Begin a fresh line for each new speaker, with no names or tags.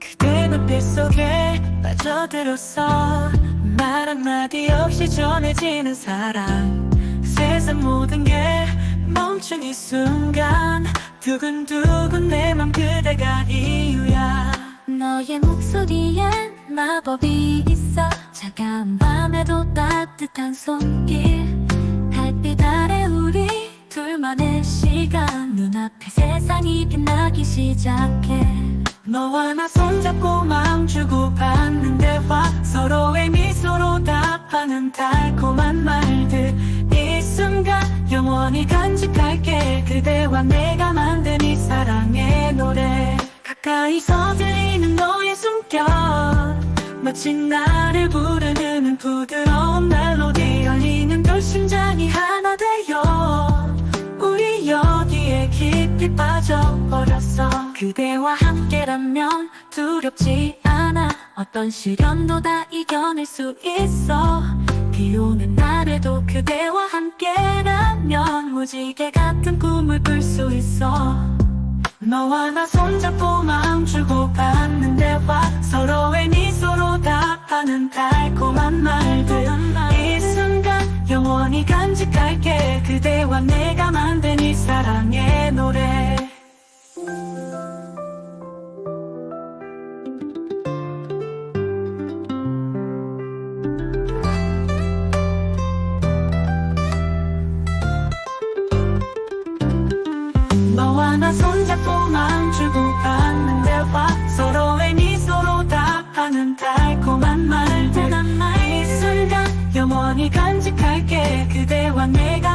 그대 눈빛 속에 빠져들었어. 말 한마디 없이 전해지는 사랑. 세상 모든 게 멈춘 이 순간. 두근두근 내 맘 그대가 이유야.
너의 목소리엔 마법이 있어. 차가운 밤에도 따뜻한 손길 세상이 빛나기 시작해.
너와 나 손잡고 마음 주고 받는 대화 서로의 미소로 답하는 달콤한 말들. 이 순간 영원히 간직할게. 그대와 내가 만든 이 사랑의 노래. 가까이서 들리는 너의 숨결. 마치 나를 부르는 부드러운 멜로디. 열리는 걸 심장이 하 깊이 빠져버렸어. 그대와 함께라면 두렵지 않아. 어떤 시련도 다 이겨낼 수 있어. 비 오는 날에도 그대와 함께라면 무지개 같은 꿈을 꿀 수 있어. 너와 나 손잡고 마음 주고 받는 대화 서로의 미소로 답하는 달콤한 말 간직할게 그대와 내가 만든 이 사랑의 노래. 너와 나 손잡고 마음 주고 받는 대화 서로의 미소로 답하는 달콤한 말들. 이 순간 영원히 간직 할게 그대와 내가